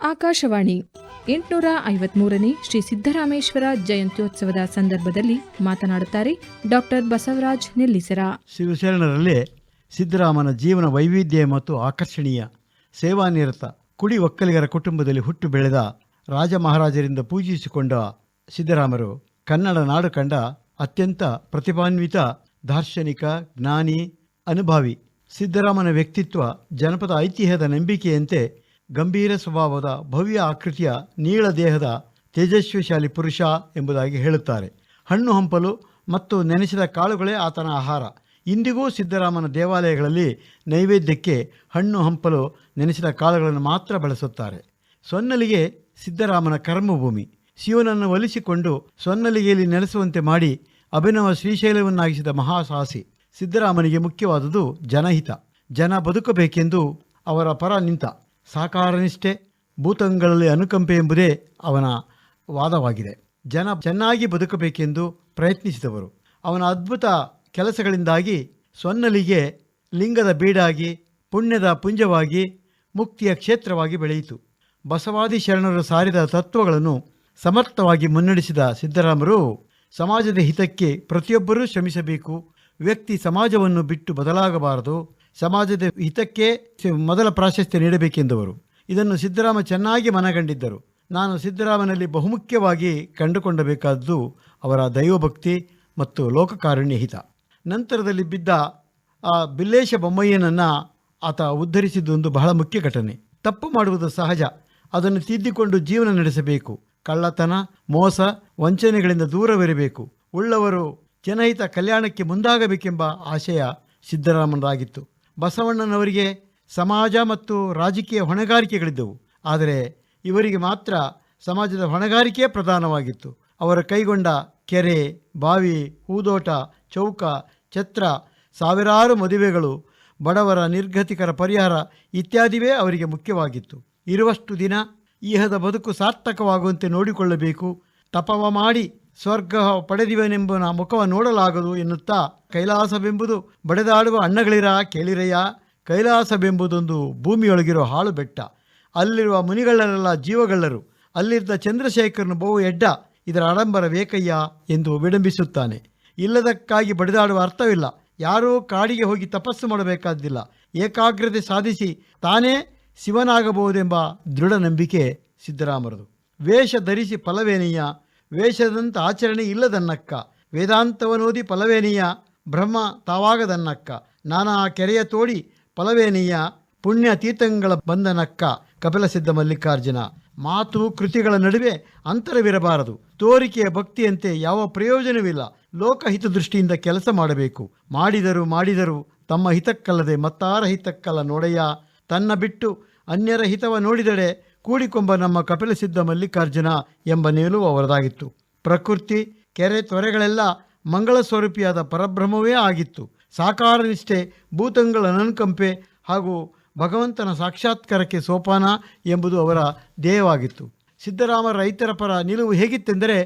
ಆಕಾಶವಾಣಿ ಎಂಟುನೂರ ಐವತ್ಮೂರನೇ ಶ್ರೀ ಸಿದ್ದರಾಮೇಶ್ವರ ಜಯಂತ್ಯೋತ್ಸವದ ಸಂದರ್ಭದಲ್ಲಿ ಮಾತನಾಡುತ್ತಾರೆ ಡಾಕ್ಟರ್ ಬಸವರಾಜ್ ನೆಲ್ಲಿಸರ. ಶಿವಶರಣರಲ್ಲಿ ಸಿದ್ದರಾಮನ ಜೀವನ ವೈವಿಧ್ಯ ಮತ್ತು ಆಕರ್ಷಣೀಯ ಸೇವಾನಿರತ ಕುಡಿ ಒಕ್ಕಲಿಗರ ಕುಟುಂಬದಲ್ಲಿ ಹುಟ್ಟು ಬೆಳೆದ ರಾಜ ಮಹಾರಾಜರಿಂದ ಪೂಜಿಸಿಕೊಂಡ ಸಿದ್ದರಾಮರು ಕನ್ನಡ ನಾಡು ಕಂಡ ಅತ್ಯಂತ ಪ್ರತಿಭಾನ್ವಿತ, ದಾರ್ಶನಿಕ, ಜ್ಞಾನಿ, ಅನುಭಾವಿ. ಸಿದ್ದರಾಮನ ವ್ಯಕ್ತಿತ್ವ ಜನಪದ ಐತಿಹ್ಯದ ನಂಬಿಕೆಯಂತೆ ಗಂಭೀರ ಸ್ವಭಾವದ ಭವ್ಯ ಆಕೃತಿಯ ನೀಳ ದೇಹದ ತೇಜಸ್ವಿಶಾಲಿ ಪುರುಷ ಎಂಬುದಾಗಿ ಹೇಳುತ್ತಾರೆ. ಹಣ್ಣು ಹಂಪಲು ಮತ್ತು ನೆನೆಸಿದ ಕಾಳುಗಳೇ ಆತನ ಆಹಾರ. ಇಂದಿಗೂ ಸಿದ್ದರಾಮನ ದೇವಾಲಯಗಳಲ್ಲಿ ನೈವೇದ್ಯಕ್ಕೆ ಹಣ್ಣು ಹಂಪಲು ನೆನೆಸಿದ ಕಾಳುಗಳನ್ನು ಮಾತ್ರ ಬಳಸುತ್ತಾರೆ. ಸೊನ್ನಲಿಗೆ ಸಿದ್ದರಾಮನ ಕರ್ಮಭೂಮಿ. ಶಿವನನ್ನು ಒಲಿಸಿಕೊಂಡು ಸೊನ್ನಲಿಗೆಯಲ್ಲಿ ನೆಲೆಸುವಂತೆ ಮಾಡಿ ಅಭಿನವ ಶ್ರೀಶೈಲವನ್ನಾಗಿಸಿದ ಮಹಾಸಾಹಸಿ ಸಿದ್ದರಾಮನಿಗೆ ಮುಖ್ಯವಾದುದು ಜನಹಿತ. ಜನ ಬದುಕಬೇಕೆಂದು ಅವರ ಪರ ನಿಂತ. ಸಾಕಾರನಿಷ್ಠೆ ಭೂತಂಗಳಲ್ಲಿ ಅನುಕಂಪೆ ಎಂಬುದೇ ಅವನ ವಾದವಾಗಿದೆ. ಜನ ಚೆನ್ನಾಗಿ ಬದುಕಬೇಕೆಂದು ಪ್ರಯತ್ನಿಸಿದವರು. ಅವನ ಅದ್ಭುತ ಕೆಲಸಗಳಿಂದಾಗಿ ಸೊನ್ನಲಿಗೆ ಲಿಂಗದ ಬೀಡಾಗಿ, ಪುಣ್ಯದ ಪುಂಜವಾಗಿ, ಮುಕ್ತಿಯ ಕ್ಷೇತ್ರವಾಗಿ ಬೆಳೆಯಿತು. ಬಸವಾದಿ ಶರಣರು ಸಾರಿದ ತತ್ವಗಳನ್ನು ಸಮರ್ಥವಾಗಿ ಮುನ್ನಡೆಸಿದ ಸಿದ್ದರಾಮರು ಸಮಾಜದ ಹಿತಕ್ಕೆ ಪ್ರತಿಯೊಬ್ಬರೂ ಶ್ರಮಿಸಬೇಕು. ವ್ಯಕ್ತಿ ಸಮಾಜವನ್ನು ಬಿಟ್ಟು ಬದಲಾಗಬಾರದು. ಸಮಾಜದ ಹಿತಕ್ಕೆ ಮೊದಲ ಪ್ರಾಶಸ್ತ್ಯ ನೀಡಬೇಕೆಂದವರು. ಇದನ್ನು ಸಿದ್ದರಾಮ ಚೆನ್ನಾಗಿ ಮನಗಂಡಿದ್ದರು. ನಾನು ಸಿದ್ದರಾಮನಲ್ಲಿ ಬಹುಮುಖ್ಯವಾಗಿ ಕಂಡುಕೊಂಡಬೇಕಾದ್ದು ಅವರ ದೈವಭಕ್ತಿ ಮತ್ತು ಲೋಕಕಾರುಣ್ಯ ಹಿತ ನಂತರದಲ್ಲಿ ಬಿದ್ದ ಆ ಬಿಲ್ಲೇಶ ಬೊಮ್ಮಯ್ಯನನ್ನು ಆತ ಉದ್ಧರಿಸಿದ್ದೊಂದು ಬಹಳ ಮುಖ್ಯ ಘಟನೆ. ತಪ್ಪು ಮಾಡುವುದು ಸಹಜ. ಅದನ್ನು ತಿದ್ದಿಕೊಂಡು ಜೀವನ ನಡೆಸಬೇಕು. ಕಳ್ಳತನ, ಮೋಸ, ವಂಚನೆಗಳಿಂದ ದೂರವಿರಬೇಕು. ಉಳ್ಳವರು ಜನಹಿತ ಕಲ್ಯಾಣಕ್ಕೆ ಮುಂದಾಗಬೇಕೆಂಬ ಆಶಯ ಸಿದ್ದರಾಮನದಾಗಿತ್ತು ಬಸವಣ್ಣನವರಿಗೆ ಸಮಾಜ ಮತ್ತು ರಾಜಕೀಯ ಹೊಣೆಗಾರಿಕೆಗಳಿದ್ದವು. ಆದರೆ ಇವರಿಗೆ ಮಾತ್ರ ಸಮಾಜದ ಹೊಣೆಗಾರಿಕೆ ಪ್ರಧಾನವಾಗಿತ್ತು. ಅವರ ಕೈಗೊಂಡ ಕೆರೆ, ಬಾವಿ, ಹೂದೋಟ, ಚೌಕ, ಛತ್ರ, ಸಾವಿರಾರು ಮದುವೆಗಳು, ಬಡವರ ನಿರ್ಗತಿಕರ ಪರಿಹಾರ ಇತ್ಯಾದಿವೇ ಅವರಿಗೆ ಮುಖ್ಯವಾಗಿತ್ತು. ಇರುವಷ್ಟು ದಿನ ಈಹದ ಬದುಕು ಸಾರ್ಥಕವಾಗುವಂತೆ ನೋಡಿಕೊಳ್ಳಬೇಕು. ತಪವ ಮಾಡಿ ಸ್ವರ್ಗ ಪಡೆದಿವನೆಂಬ ಮುಖವ ನೋಡಲಾಗದು ಎನ್ನುತ್ತಾ ಕೈಲಾಸವೆಂಬುದು ಬಡೆದಾಡುವ ಅಣ್ಣಗಳಿರ ಕೇಳಿರಯ್ಯ ಕೈಲಾಸವೆಂಬುದೊಂದು ಭೂಮಿಯೊಳಗಿರೋ ಹಾಳು ಬೆಟ್ಟ. ಅಲ್ಲಿರುವ ಮುನಿಗಳೆಲ್ಲ ಜೀವಗಳ್ಳರು. ಅಲ್ಲಿದ್ದ ಚಂದ್ರಶೇಖರನು ಬಹು ಎಡ್ಡ. ಇದರ ಆಡಂಬರ ವೇಕಯ್ಯ ಎಂದು ವಿಡಂಬಿಸುತ್ತಾನೆ. ಇಲ್ಲದಕ್ಕಾಗಿ ಬಡಿದಾಡುವ ಅರ್ಥವಿಲ್ಲ. ಯಾರೂ ಕಾಡಿಗೆ ಹೋಗಿ ತಪಸ್ಸು ಮಾಡಬೇಕಾದ್ದಿಲ್ಲ ಏಕಾಗ್ರತೆ ಸಾಧಿಸಿ ತಾನೇ ಶಿವನಾಗಬಹುದೆಂಬ ದೃಢ ನಂಬಿಕೆ ಸಿದ್ದರಾಮರದು. ವೇಷ ಧರಿಸಿ ಫಲವೇನೀಯ ವೇಷದಂತ ಆಚರಣೆ ಇಲ್ಲದನ್ನಕ್ಕ. ವೇದಾಂತವನೋದಿ ಫಲವೇನೀಯ? ಬ್ರಹ್ಮ ತಾವಾಗದನ್ನಕ್ಕ. ನಾನಾ ಕೆರೆಯ ತೋಡಿ ಫಲವೇನೀಯ? ಪುಣ್ಯ ತೀರ್ಥಂಗಳ ಬಂದನಕ್ಕ. ಕಪಿಲ ಸಿದ್ಧ ಮಲ್ಲಿಕಾರ್ಜುನ. ಮಾತು ಕೃತಿಗಳ ನಡುವೆ ಅಂತರವಿರಬಾರದು. ತೋರಿಕೆಯ ಭಕ್ತಿಯಂತೆ ಯಾವ ಪ್ರಯೋಜನವಿಲ್ಲ. ಲೋಕಹಿತ ದೃಷ್ಟಿಯಿಂದ ಕೆಲಸ ಮಾಡಬೇಕು. ಮಾಡಿದರು ಮಾಡಿದರು ತಮ್ಮ ಹಿತಕ್ಕಲ್ಲದೆ ಮತ್ತಾರ ಹಿತಕ್ಕಲ್ಲ ನೋಡಯ್ಯ. ತನ್ನ ಬಿಟ್ಟು ಅನ್ಯರ ಹಿತವ ನೋಡಿದಡೆ ಕೂಡಿಕೊಂಬ ನಮ್ಮ ಕಪಿಲಸಿದ್ಧ ಮಲ್ಲಿಕಾರ್ಜುನ ಎಂಬ ನಿಲುವು ಅವರದಾಗಿತ್ತು. ಪ್ರಕೃತಿ, ಕೆರೆ ತೊರೆಗಳೆಲ್ಲ ಮಂಗಳ ಸ್ವರೂಪಿಯಾದ ಪರಬ್ರಹ್ಮವೇ ಆಗಿತ್ತು. ಸಾಕಾರ ನಿಷ್ಠೆ, ಭೂತಂಗಳ ಅನನುಕಂಪೆ ಹಾಗೂ ಭಗವಂತನ ಸಾಕ್ಷಾತ್ಕಾರಕ್ಕೆ ಸೋಪಾನ ಎಂಬುದು ಅವರ ಧ್ಯೇಯವಾಗಿತ್ತು. ಸಿದ್ದರಾಮ ರೈತರ ಪರ ನಿಲುವು ಹೇಗಿತ್ತೆಂದರೆ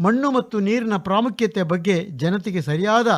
ಮಣ್ಣು ಮತ್ತು ನೀರಿನ ಪ್ರಾಮುಖ್ಯತೆ ಬಗ್ಗೆ ಜನತೆಗೆ ಸರಿಯಾದ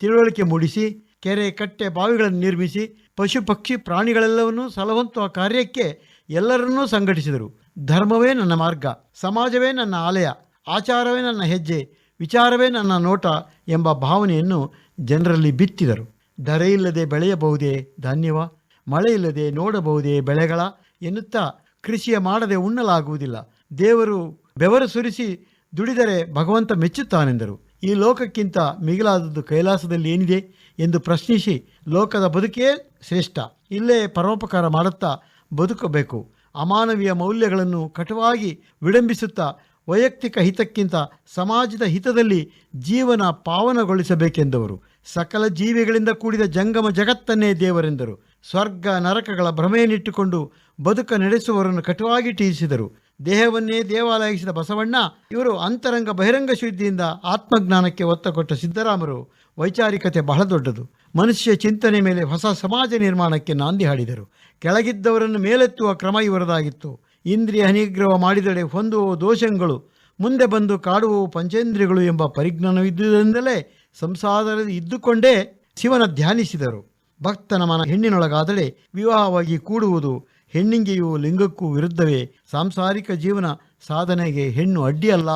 ತಿಳುವಳಿಕೆ ಮೂಡಿಸಿ, ಕೆರೆ, ಕಟ್ಟೆ, ಬಾವಿಗಳನ್ನು ನಿರ್ಮಿಸಿ ಪಶು ಪಕ್ಷಿ ಪ್ರಾಣಿಗಳೆಲ್ಲವನ್ನೂ ಸಲಹುವಂತಹ ಕಾರ್ಯಕ್ಕೆ ಎಲ್ಲರನ್ನೂ ಸಂಘಟಿಸಿದರು. ಧರ್ಮವೇ ನನ್ನ ಮಾರ್ಗ, ಸಮಾಜವೇ ನನ್ನ ಆಲಯ, ಆಚಾರವೇ ನನ್ನ ಹೆಜ್ಜೆ, ವಿಚಾರವೇ ನನ್ನ ನೋಟ ಎಂಬ ಭಾವನೆಯನ್ನು ಜನರಲ್ಲಿ ಬಿತ್ತಿದರು. ಧರೆಯಿಲ್ಲದೆ ಬೆಳೆಯಬಹುದೇ ಧಾನ್ಯವ? ಮಳೆಯಿಲ್ಲದೆ ನೋಡಬಹುದೇ ಬೆಳೆಗಳ? ಎನ್ನುತ್ತಾ ಕೃಷಿಯ ಮಾಡದೆ ಉಣ್ಣಲಾಗುವುದಿಲ್ಲ. ದೇವರು ಬೆವರು ಸುರಿಸಿ ದುಡಿದರೆ ಭಗವಂತ ಮೆಚ್ಚುತ್ತಾನೆಂದರು. ಈ ಲೋಕಕ್ಕಿಂತ ಮಿಗಿಲಾದದ್ದು ಕೈಲಾಸದಲ್ಲಿ ಏನಿದೆ ಎಂದು ಪ್ರಶ್ನಿಸಿ ಲೋಕದ ಬದುಕೇ ಶ್ರೇಷ್ಠ. ಇಲ್ಲೇ ಪರೋಪಕಾರ ಮಾಡುತ್ತಾ ಬದುಕಬೇಕು. ಅಮಾನವೀಯ ಮೌಲ್ಯಗಳನ್ನು ಕಟುವಾಗಿ ವಿಡಂಬಿಸುತ್ತಾ ವೈಯಕ್ತಿಕ ಹಿತಕ್ಕಿಂತ ಸಮಾಜದ ಹಿತದಲ್ಲಿ ಜೀವನ ಪಾವನಗೊಳಿಸಬೇಕೆಂದವರು. ಸಕಲ ಜೀವಿಗಳಿಂದ ಕೂಡಿದ ಜಂಗಮ ಜಗತ್ತನ್ನೇ ದೇವರೆಂದರು. ಸ್ವರ್ಗ ನರಕಗಳ ಭ್ರಮೆಯನ್ನಿಟ್ಟುಕೊಂಡು ಬದುಕ ನಡೆಸುವವರನ್ನು ಕಟುವಾಗಿ ಟೀಸಿದರು. ದೇಹವನ್ನೇ ದೇವಾಲಯಿಸಿದ ಬಸವಣ್ಣ, ಇವರು ಅಂತರಂಗ ಬಹಿರಂಗ ಶುದ್ಧಿಯಿಂದ ಆತ್ಮಜ್ಞಾನಕ್ಕೆ ಒತ್ತ ಕೊಟ್ಟ ಸಿದ್ದರಾಮರು ವೈಚಾರಿಕತೆ ಬಹಳ ದೊಡ್ಡದು. ಮನುಷ್ಯ ಚಿಂತನೆ ಮೇಲೆ ಹೊಸ ಸಮಾಜ ನಿರ್ಮಾಣಕ್ಕೆ ನಾಂದಿ ಹಾಡಿದರು. ಕೆಳಗಿದ್ದವರನ್ನು ಮೇಲೆತ್ತುವ ಕ್ರಮ ಇವರದಾಗಿತ್ತು. ಇಂದ್ರಿಯ ಅನಿಗ್ರಹ ಮಾಡಿದಡೆ ಹೊಂದುವ ದೋಷಗಳು, ಮುಂದೆ ಬಂದು ಕಾಡುವ ಪಂಚೇಂದ್ರಿಯಗಳು ಎಂಬ ಪರಿಜ್ಞಾನವಿದ್ದುದರಿಂದಲೇ ಸಂಸಾರದಲ್ಲಿ ಇದ್ದುಕೊಂಡೇ ಶಿವನ ಧ್ಯಾನಿಸಿದರು. ಭಕ್ತನ ಮನ ಹೆಣ್ಣಿನೊಳಗಾದಳೆ ವಿವಾಹವಾಗಿ ಕೂಡುವುದು ಹೆಣ್ಣಿಂಗೆಯೂ ಲಿಂಗಕ್ಕೂ ವಿರುದ್ಧವೇ ಸಾಂಸಾರಿಕ ಜೀವನ ಸಾಧನೆಗೆ ಹೆಣ್ಣು ಅಡ್ಡಿಯಲ್ಲ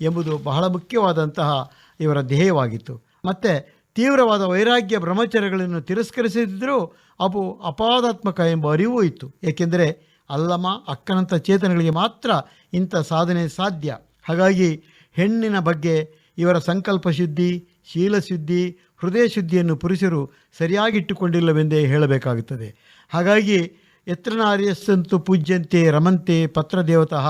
ಎಂಬುದು ಬಹಳ ಮುಖ್ಯವಾದಂತಹ ಇವರ ಧ್ಯೇಯವಾಗಿತ್ತು. ಮತ್ತು ತೀವ್ರವಾದ ವೈರಾಗ್ಯ ಬ್ರಹ್ಮಚರ್ಯಗಳನ್ನು ತಿರಸ್ಕರಿಸಿದ್ದರೂ ಅವು ಅಪಾದಾತ್ಮಕ ಎಂಬ ಅರಿವು ಇತ್ತು. ಏಕೆಂದರೆ ಅಲ್ಲಮ್ಮ ಅಕ್ಕನಂಥ ಚೇತನಗಳಿಗೆ ಮಾತ್ರ ಇಂಥ ಸಾಧನೆ ಸಾಧ್ಯ. ಹಾಗಾಗಿ ಹೆಣ್ಣಿನ ಬಗ್ಗೆ ಇವರ ಸಂಕಲ್ಪ ಶುದ್ಧಿ ಶೀಲಶುದ್ಧಿ ಹೃದಯ ಶುದ್ಧಿಯನ್ನು ಪುರುಷರು ಸರಿಯಾಗಿಟ್ಟುಕೊಂಡಿಲ್ಲವೆಂದೇ ಹೇಳಬೇಕಾಗುತ್ತದೆ. ಹಾಗಾಗಿ ಯತ್ರ ನಾರ್ಯಸ್ಸಂತು ಪೂಜ್ಯಂತೆ ರಮಂತೆ ಪತ್ರ ದೇವತಃ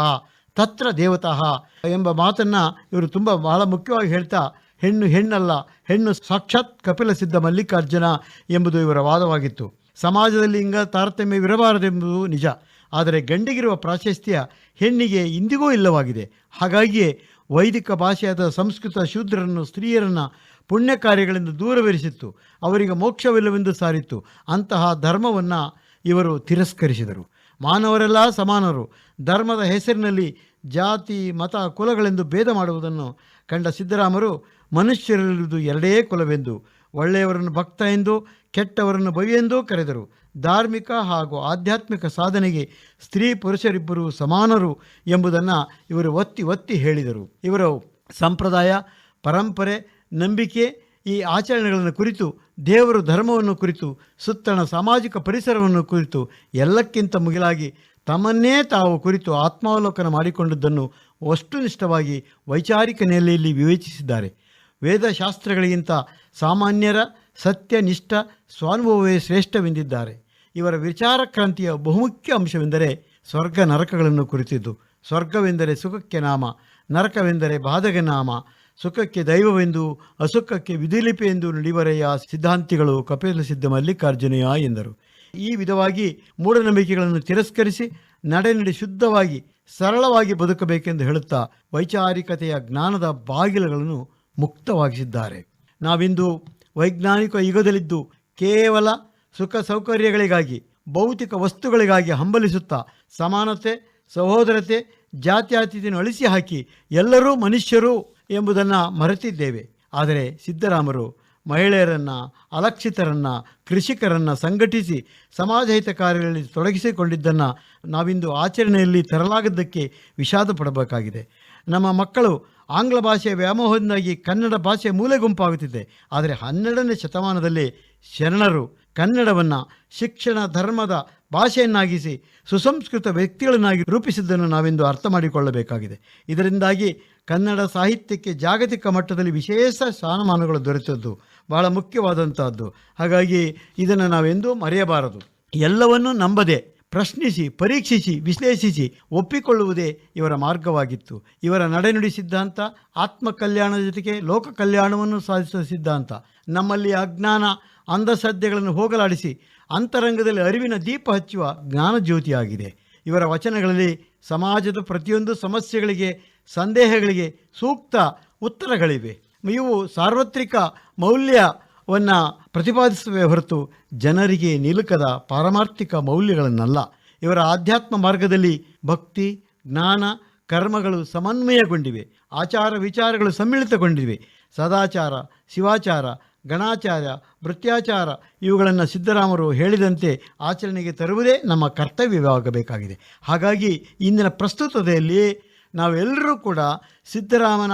ತತ್ರ ದೇವತಃ ಎಂಬ ಮಾತನ್ನು ಇವರು ತುಂಬ ಬಹಳ ಮುಖ್ಯವಾಗಿ ಹೇಳ್ತಾ, ಹೆಣ್ಣು ಹೆಣ್ಣಲ್ಲ, ಹೆಣ್ಣು ಸಾಕ್ಷಾತ್ ಕಪಿಲ ಸಿದ್ಧ ಮಲ್ಲಿಕಾರ್ಜುನ ಎಂಬುದು ಇವರ ವಾದವಾಗಿತ್ತು. ಸಮಾಜದಲ್ಲಿ ಹಿಂಗ ತಾರತಮ್ಯವಿರಬಾರದೆಂಬುದು ನಿಜ. ಆದರೆ ಗಂಡಿಗಿರುವ ಪ್ರಾಶಸ್ತ್ಯ ಹೆಣ್ಣಿಗೆ ಇಂದಿಗೂ ಇಲ್ಲವಾಗಿದೆ. ಹಾಗಾಗಿಯೇ ವೈದಿಕ ಭಾಷೆಯಾದ ಸಂಸ್ಕೃತ ಶೂದ್ರರನ್ನು, ಸ್ತ್ರೀಯರನ್ನು ಪುಣ್ಯ ಕಾರ್ಯಗಳಿಂದ ದೂರವಿರಿಸಿತ್ತು. ಅವರಿಗೆ ಮೋಕ್ಷವಿಲ್ಲವೆಂದು ಸಾರಿತ್ತು. ಅಂತಹ ಧರ್ಮವನ್ನು ಇವರು ತಿರಸ್ಕರಿಸಿದರು. ಮಾನವರೆಲ್ಲ ಸಮಾನರು. ಧರ್ಮದ ಹೆಸರಿನಲ್ಲಿ ಜಾತಿ, ಮತ, ಕುಲಗಳೆಂದು ಭೇದ ಮಾಡುವುದನ್ನು ಕಂಡ ಸಿದ್ದರಾಮರು ಮನುಷ್ಯರಲ್ಲಿರುವುದು ಎರಡೇ ಕುಲವೆಂದು, ಒಳ್ಳೆಯವರನ್ನು ಭಕ್ತ ಎಂದು, ಕೆಟ್ಟವರನ್ನು ಬವಿ ಎಂದೂ ಕರೆದರು. ಧಾರ್ಮಿಕ ಹಾಗೂ ಆಧ್ಯಾತ್ಮಿಕ ಸಾಧನೆಗೆ ಸ್ತ್ರೀ ಪುರುಷರಿಬ್ಬರು ಸಮಾನರು ಎಂಬುದನ್ನು ಇವರು ಒತ್ತಿ ಒತ್ತಿ ಹೇಳಿದರು. ಇವರು ಸಂಪ್ರದಾಯ, ಪರಂಪರೆ, ನಂಬಿಕೆ ಈ ಆಚರಣೆಗಳನ್ನು ಕುರಿತು, ದೇವರು ಧರ್ಮವನ್ನು ಕುರಿತು, ಸುತ್ತಣ ಸಾಮಾಜಿಕ ಪರಿಸರವನ್ನು ಕುರಿತು ಎಲ್ಲಕ್ಕಿಂತ ಮುಗಿಲಾಗಿ ತಮ್ಮನ್ನೇ ತಾವು ಕುರಿತು ಆತ್ಮಾವಲೋಕನ ಮಾಡಿಕೊಂಡದ್ದನ್ನು ವಸ್ತುನಿಷ್ಠವಾಗಿ ವೈಚಾರಿಕ ನೆಲೆಯಲ್ಲಿ ವಿವೇಚಿಸಿದ್ದಾರೆ. ವೇದಶಾಸ್ತ್ರಗಳಿಗಿಂತ ಸಾಮಾನ್ಯರ ಸತ್ಯನಿಷ್ಠ ಸ್ವಾನುಭವವೇ ಶ್ರೇಷ್ಠವೆಂದಿದ್ದಾರೆ. ಇವರ ವಿಚಾರ ಕ್ರಾಂತಿಯ ಬಹುಮುಖ್ಯ ಅಂಶವೆಂದರೆ ಸ್ವರ್ಗ ನರಕಗಳನ್ನು ಕುರಿತಿದ್ದು. ಸ್ವರ್ಗವೆಂದರೆ ಸುಖಕ್ಕೆ ನಾಮ, ನರಕವೆಂದರೆ ಬಾಧಕ ನಾಮ ಸುಖಕ್ಕೆ ದೈವವೆಂದು, ಅಸುಖಕ್ಕೆ ವಿಧಿಲಿಪಿ ಎಂದು ನುಡಿವರೆಯ ಸಿದ್ಧಾಂತಿಗಳು ಕಪಿಲ ಸಿದ್ಧ ಮಲ್ಲಿಕಾರ್ಜುನಯ ಎಂದರು. ಈ ವಿಧವಾಗಿ ಮೂಢನಂಬಿಕೆಗಳನ್ನು ತಿರಸ್ಕರಿಸಿ, ನಡೆನುಡಿ ಶುದ್ಧವಾಗಿ, ಸರಳವಾಗಿ ಬದುಕಬೇಕೆಂದು ಹೇಳುತ್ತಾ ವೈಚಾರಿಕತೆಯ ಜ್ಞಾನದ ಬಾಗಿಲುಗಳನ್ನು ಮುಕ್ತವಾಗಿಸಿದ್ದಾರೆ. ನಾವಿಂದು ವೈಜ್ಞಾನಿಕ ಯುಗದಲ್ಲಿದ್ದು ಕೇವಲ ಸುಖ ಸೌಕರ್ಯಗಳಿಗಾಗಿ, ಭೌತಿಕ ವಸ್ತುಗಳಿಗಾಗಿ ಹಂಬಲಿಸುತ್ತಾ ಸಮಾನತೆ, ಸಹೋದರತೆ ಜಾತ್ಯಾತೀತನ ಅಳಿಸಿ ಹಾಕಿ ಎಲ್ಲರೂ ಮನುಷ್ಯರು ಎಂಬುದನ್ನು ಮರೆತಿದ್ದೇವೆ. ಆದರೆ ಸಿದ್ದರಾಮರು ಮಹಿಳೆಯರನ್ನು, ಅಲಕ್ಷಿತರನ್ನು, ಕೃಷಿಕರನ್ನು ಸಂಘಟಿಸಿ ಸಮಾಜಹಿತ ಕಾರ್ಯಗಳಲ್ಲಿ ತೊಡಗಿಸಿಕೊಂಡಿದ್ದನ್ನು ನಾವಿಂದು ಆಚರಣೆಯಲ್ಲಿ ತರಲಾಗದ್ದಕ್ಕೆ ವಿಷಾದ ಪಡಬೇಕಾಗಿದೆ. ನಮ್ಮ ಮಕ್ಕಳು ಆಂಗ್ಲ ಭಾಷೆಯ ವ್ಯಾಮೋಹದಿಂದಾಗಿ ಕನ್ನಡ ಭಾಷೆ ಮೂಲೆ ಗುಂಪಾಗುತ್ತಿದೆ. ಆದರೆ ಹನ್ನೆರಡನೇ ಶತಮಾನದಲ್ಲಿ ಶರಣರು ಕನ್ನಡವನ್ನು ಶಿಕ್ಷಣ, ಧರ್ಮದ ಭಾಷೆಯನ್ನಾಗಿಸಿ ಸುಸಂಸ್ಕೃತ ವ್ಯಕ್ತಿಗಳನ್ನಾಗಿ ರೂಪಿಸಿದ್ದನ್ನು ನಾವಿಂದು ಅರ್ಥ ಮಾಡಿಕೊಳ್ಳಬೇಕಾಗಿದೆ. ಇದರಿಂದಾಗಿ ಕನ್ನಡ ಸಾಹಿತ್ಯಕ್ಕೆ ಜಾಗತಿಕ ಮಟ್ಟದಲ್ಲಿ ವಿಶೇಷ ಸ್ಥಾನಮಾನಗಳು ದೊರೆತದ್ದು, ಬಹಳ ಮುಖ್ಯವಾದಂತಹದ್ದು. ಹಾಗಾಗಿ ಇದನ್ನು ನಾವೆಂದೂ ಮರೆಯಬಾರದು. ಎಲ್ಲವನ್ನೂ ನಂಬದೆ ಪ್ರಶ್ನಿಸಿ, ಪರೀಕ್ಷಿಸಿ, ವಿಶ್ಲೇಷಿಸಿ ಒಪ್ಪಿಕೊಳ್ಳುವುದೇ ಇವರ ಮಾರ್ಗವಾಗಿತ್ತು. ಇವರ ನಡೆನುಡಿ ಸಿದ್ಧಾಂತ ಆತ್ಮ ಕಲ್ಯಾಣದ ಜೊತೆಗೆ ಲೋಕ ಕಲ್ಯಾಣವನ್ನು ಸಾಧಿಸುವ ಸಿದ್ಧಾಂತ. ನಮ್ಮಲ್ಲಿ ಅಜ್ಞಾನ ಅಂಧಶ್ರದ್ಧೆಗಳನ್ನು ಹೋಗಲಾಡಿಸಿ ಅಂತರಂಗದಲ್ಲಿ ಅರಿವಿನ ದೀಪ ಹಚ್ಚುವ ಜ್ಞಾನಜ್ಯೋತಿಯಾಗಿದೆ. ಇವರ ವಚನಗಳಲ್ಲಿ ಸಮಾಜದ ಪ್ರತಿಯೊಂದು ಸಮಸ್ಯೆಗಳಿಗೆ ಸಂದೇಹಗಳಿಗೆ ಸೂಕ್ತ ಉತ್ತರಗಳಿವೆ. ಇವು ಸಾರ್ವತ್ರಿಕ ಮೌಲ್ಯವನ್ನು ಪ್ರತಿಪಾದಿಸುವೆ ಹೊರತು ಜನರಿಗೆ ನಿಲುಕದ ಪಾರಮಾರ್ಥಿಕ ಮೌಲ್ಯಗಳನ್ನಲ್ಲ. ಇವರ ಆಧ್ಯಾತ್ಮ ಮಾರ್ಗದಲ್ಲಿ ಭಕ್ತಿ, ಜ್ಞಾನ, ಕರ್ಮಗಳು ಸಮನ್ವಯಗೊಂಡಿವೆ. ಆಚಾರ ವಿಚಾರಗಳು ಸಮ್ಮಿಳಿತಗೊಂಡಿವೆ. ಸದಾಚಾರ, ಶಿವಾಚಾರ, ಗಣಾಚಾರ, ವೃತ್ಯಾಚಾರ ಇವುಗಳನ್ನು ಸಿದ್ದರಾಮರು ಹೇಳಿದಂತೆ ಆಚರಣೆಗೆ ತರುವುದೇ ನಮ್ಮ ಕರ್ತವ್ಯವಾಗಬೇಕಾಗಿದೆ. ಹಾಗಾಗಿ ಇಂದಿನ ಪ್ರಸ್ತುತತೆಯಲ್ಲಿ ನಾವೆಲ್ಲರೂ ಕೂಡ ಸಿದ್ದರಾಮನ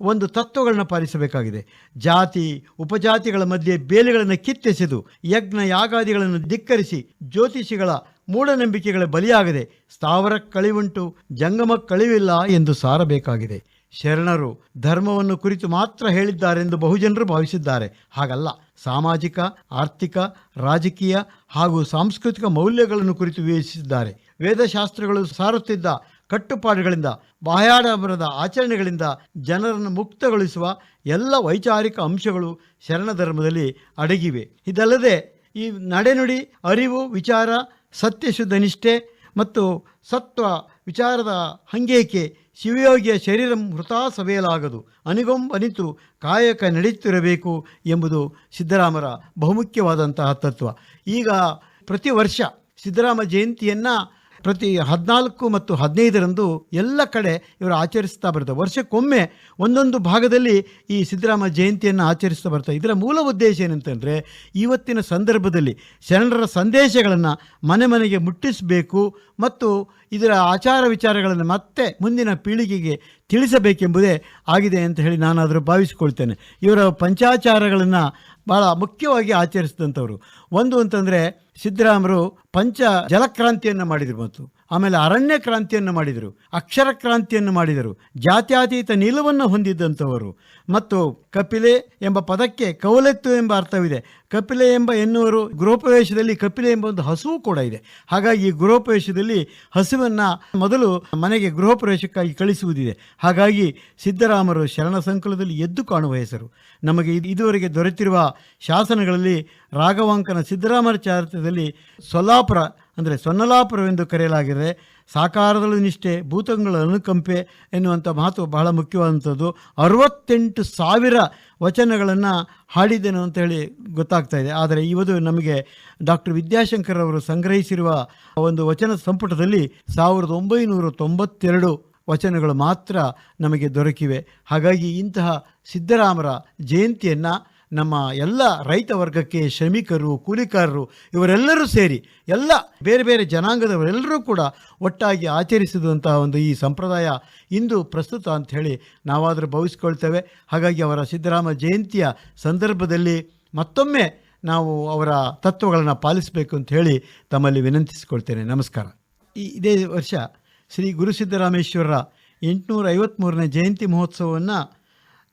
ಒಂದು ತತ್ವಗಳನ್ನ ಪಾಲಿಸಬೇಕಾಗಿದೆ. ಜಾತಿ, ಉಪಜಾತಿಗಳ ಮಧ್ಯೆ ಬೇಲೆಗಳನ್ನು ಕಿತ್ತೆಸೆದು, ಯಜ್ಞ ಯಾಗಾದಿಗಳನ್ನು ಧಿಕ್ಕರಿಸಿ ಜ್ಯೋತಿಷಿಗಳ ಮೂಢನಂಬಿಕೆಗಳ ಬಲಿಯಾಗದೆ ಸ್ಥಾವರ ಕಳಿವುಂಟು, ಜಂಗಮ ಕಳಿವಿಲ್ಲ ಎಂದು ಸಾರಬೇಕಾಗಿದೆ. ಶರಣರು ಧರ್ಮವನ್ನು ಕುರಿತು ಮಾತ್ರ ಹೇಳಿದ್ದಾರೆಂದು ಬಹುಜನರು ಭಾವಿಸಿದ್ದಾರೆ. ಹಾಗಲ್ಲ. ಸಾಮಾಜಿಕ, ಆರ್ಥಿಕ, ರಾಜಕೀಯ ಹಾಗೂ ಸಾಂಸ್ಕೃತಿಕ ಮೌಲ್ಯಗಳನ್ನು ಕುರಿತು ವಿವೇಚಿಸಿದ್ದಾರೆ. ವೇದಶಾಸ್ತ್ರಗಳು ಸಾರುತ್ತಿದ್ದ ಕಟ್ಟುಪಾಡುಗಳಿಂದ ಬಾಹ್ಯಾಡಂಬರದ ಆಚರಣೆಗಳಿಂದ ಜನರನ್ನು ಮುಕ್ತಗೊಳಿಸುವ ಎಲ್ಲ ವೈಚಾರಿಕ ಅಂಶಗಳು ಶರಣ ಧರ್ಮದಲ್ಲಿ ಅಡಗಿವೆ. ಇದಲ್ಲದೆ ಈ ನಡೆನುಡಿ, ಅರಿವು, ವಿಚಾರ, ಸತ್ಯಶುದ್ಧ ನಿಷ್ಠೆ ಮತ್ತು ಸತ್ವ ವಿಚಾರದ ಹಂಗೇಕೆ ಶಿವಯೋಗಿಯ ಶರೀರ ಮೃತಾ ಸಭೆಯಲಾಗದು ಅನಿಗೊಂ ಅನಿತು ಕಾಯಕ ನಡೆಯುತ್ತಿರಬೇಕು ಎಂಬುದು ಸಿದ್ದರಾಮರ ಬಹುಮುಖ್ಯವಾದಂತಹ ತತ್ವ. ಈಗ ಪ್ರತಿ ವರ್ಷ ಸಿದ್ದರಾಮ ಜಯಂತಿಯನ್ನು ಪ್ರತಿ ಹದಿನಾಲ್ಕು ಮತ್ತು ಹದಿನೈದರಂದು ಎಲ್ಲ ಕಡೆ ಇವರು ಆಚರಿಸ್ತಾ ಬರ್ತಾರೆ ವರ್ಷಕ್ಕೊಮ್ಮೆ ಒಂದೊಂದು ಭಾಗದಲ್ಲಿ ಈ ಸಿದ್ದರಾಮ ಜಯಂತಿಯನ್ನು ಆಚರಿಸ್ತಾ ಬರ್ತಾರೆ ಇದರ ಮೂಲ ಉದ್ದೇಶ ಏನಂತಂದರೆ ಇವತ್ತಿನ ಸಂದರ್ಭದಲ್ಲಿ ಶರಣರ ಸಂದೇಶಗಳನ್ನು ಮನೆ ಮನೆಗೆ ಮುಟ್ಟಿಸಬೇಕು ಮತ್ತು ಇದರ ಆಚಾರ ವಿಚಾರಗಳನ್ನು ಮತ್ತೆ ಮುಂದಿನ ಪೀಳಿಗೆಗೆ ತಿಳಿಸಬೇಕೆಂಬುದೇ ಆಗಿದೆ ಅಂತ ಹೇಳಿ ನಾನು ಅದರ ಭಾವಿಸಿಕೊಳ್ತೇನೆ. ಇವರ ಪಂಚಾಚಾರಗಳನ್ನು ಭಾಳ ಮುಖ್ಯವಾಗಿ ಆಚರಿಸಿದಂಥವ್ರು. ಒಂದು ಅಂತಂದರೆ ಸಿದ್ದರಾಮರು ಪಂಚ ಜಲಕ್ರಾಂತಿಯನ್ನು ಮಾಡಿದ್ರು ಮತ್ತು ಆಮೇಲೆ ಅರಣ್ಯ ಕ್ರಾಂತಿಯನ್ನು ಮಾಡಿದರು, ಅಕ್ಷರ ಕ್ರಾಂತಿಯನ್ನು ಮಾಡಿದರು, ಜಾತ್ಯಾತೀತ ನಿಲುವನ್ನು ಹೊಂದಿದ್ದಂಥವರು. ಮತ್ತು ಕಪಿಲೆ ಎಂಬ ಪದಕ್ಕೆ ಕೌಲೆತ್ತು ಎಂಬ ಅರ್ಥವಿದೆ. ಕಪಿಲೆ ಎಂಬ ಎನ್ನುವರು ಗೃಹಪ್ರವೇಶದಲ್ಲಿ ಕಪಿಲೆ ಎಂಬ ಒಂದು ಹಸುವು ಕೂಡ ಇದೆ. ಹಾಗಾಗಿ ಈ ಹಸುವನ್ನು ಮೊದಲು ಮನೆಗೆ ಗೃಹಪ್ರವೇಶಕ್ಕಾಗಿ ಕಳಿಸುವುದಿದೆ. ಹಾಗಾಗಿ ಸಿದ್ದರಾಮರು ಶರಣ ಸಂಕುಲದಲ್ಲಿ ಎದ್ದು ಕಾಣುವ ಹೆಸರು. ನಮಗೆ ಇದು- ಇದುವರೆಗೆ ದೊರೆತಿರುವ ಶಾಸನಗಳಲ್ಲಿ ರಾಘವಾಂಕನ ಸಿದ್ದರಾಮರ ಚಾರಿತ್ರದಲ್ಲಿ ಸೊಲ್ಲಾಪುರ ಅಂದರೆ ಸೊನ್ನಲಾಪುರವೆಂದು ಕರೆಯಲಾಗಿದೆ. ಸಾಕಾರದಳು ನಿಷ್ಠೆ ಭೂತಗಳ ಅನುಕಂಪೆ ಎನ್ನುವಂಥ ಮಾತು ಬಹಳ ಮುಖ್ಯವಾದಂಥದ್ದು. ಅರವತ್ತೆಂಟು ಸಾವಿರ ವಚನಗಳನ್ನು ಹಾಡಿದ್ದೇನು ಅಂತ ಹೇಳಿ ಗೊತ್ತಾಗ್ತಾ ಇದೆ. ಆದರೆ ಇವತ್ತು ನಮಗೆ ಡಾಕ್ಟರ್ ವಿದ್ಯಾಶಂಕರ್ ಅವರು ಸಂಗ್ರಹಿಸಿರುವ ಒಂದು ವಚನ ಸಂಪುಟದಲ್ಲಿ ಸಾವಿರದ ಒಂಬೈನೂರ ತೊಂಬತ್ತೆರಡು ವಚನಗಳು ಮಾತ್ರ ನಮಗೆ ದೊರಕಿವೆ. ಹಾಗಾಗಿ ಇಂತಹ ಸಿದ್ದರಾಮರ ಜಯಂತಿಯನ್ನು ನಮ್ಮ ಎಲ್ಲ ರೈತ ವರ್ಗಕ್ಕೆ ಶ್ರಮಿಕರು, ಕೂಲಿಕಾರರು, ಇವರೆಲ್ಲರೂ ಸೇರಿ, ಎಲ್ಲ ಬೇರೆ ಬೇರೆ ಜನಾಂಗದವರೆಲ್ಲರೂ ಕೂಡ ಒಟ್ಟಾಗಿ ಆಚರಿಸಿದಂತಹ ಒಂದು ಈ ಸಂಪ್ರದಾಯ ಇಂದು ಪ್ರಸ್ತುತ ಅಂತ ಹೇಳಿ ನಾವಾದರೂ ಭಾವಿಸ್ಕೊಳ್ತೇವೆ. ಹಾಗಾಗಿ ಅವರ ಸಿದ್ದರಾಮ ಜಯಂತಿಯ ಸಂದರ್ಭದಲ್ಲಿ ಮತ್ತೊಮ್ಮೆ ನಾವು ಅವರ ತತ್ವಗಳನ್ನು ಪಾಲಿಸಬೇಕು ಅಂತ ಹೇಳಿ ತಮ್ಮಲ್ಲಿ ವಿನಂತಿಸಿಕೊಳ್ತೇನೆ. ನಮಸ್ಕಾರ. ಈ ಇದೇ ವರ್ಷ ಶ್ರೀ ಗುರುಸಿದ್ದರಾಮೇಶ್ವರರ ಎಂಟುನೂರ ಐವತ್ತ್ಮೂರನೇ ಜಯಂತಿ ಮಹೋತ್ಸವವನ್ನು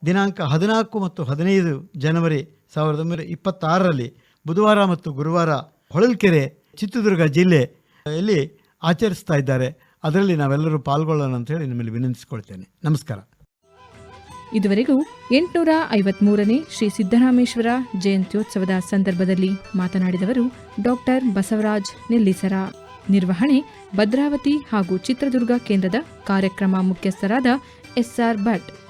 ದಿನಾಂಕ ಹದಿನಾಲ್ಕು ಮತ್ತು ಹದಿನೈದು ಜನವರಿ ಸಾವಿರದ ಒಂಬೈನೂರ ಇಪ್ಪತ್ತಾರರಲ್ಲಿ ಬುಧವಾರ ಮತ್ತು ಗುರುವಾರ ಹೊಳಲ್ಕೆರೆ, ಚಿತ್ರದುರ್ಗ ಜಿಲ್ಲೆಯಲ್ಲಿ ಆಚರಿಸ್ತಾ ಇದ್ದಾರೆ. ಅದರಲ್ಲಿ ನಾವೆಲ್ಲರೂ ಪಾಲ್ಗೊಳ್ಳೋಣ ಅಂತ ಹೇಳಿ ನಿಮ್ಮಲ್ಲಿ ವಿನಂತಿಸಿಕೊಳ್ತೇನೆ. ನಮಸ್ಕಾರ. ಇದುವರೆಗೂ ಎಂಟುನೂರ ಐವತ್ಮೂರನೇ ಶ್ರೀ ಸಿದ್ದರಾಮೇಶ್ವರ ಜಯಂತ್ಯೋತ್ಸವದ ಸಂದರ್ಭದಲ್ಲಿ ಮಾತನಾಡಿದವರು ಡಾಕ್ಟರ್ ಬಸವರಾಜ್ ನಿಲ್ಲಿಸರ. ನಿರ್ವಹಣೆ ಭದ್ರಾವತಿ ಹಾಗೂ ಚಿತ್ರದುರ್ಗ ಕೇಂದ್ರದ ಕಾರ್ಯಕ್ರಮ ಮುಖ್ಯಸ್ಥರಾದ ಎಸ್ಆರ್ ಭಟ್.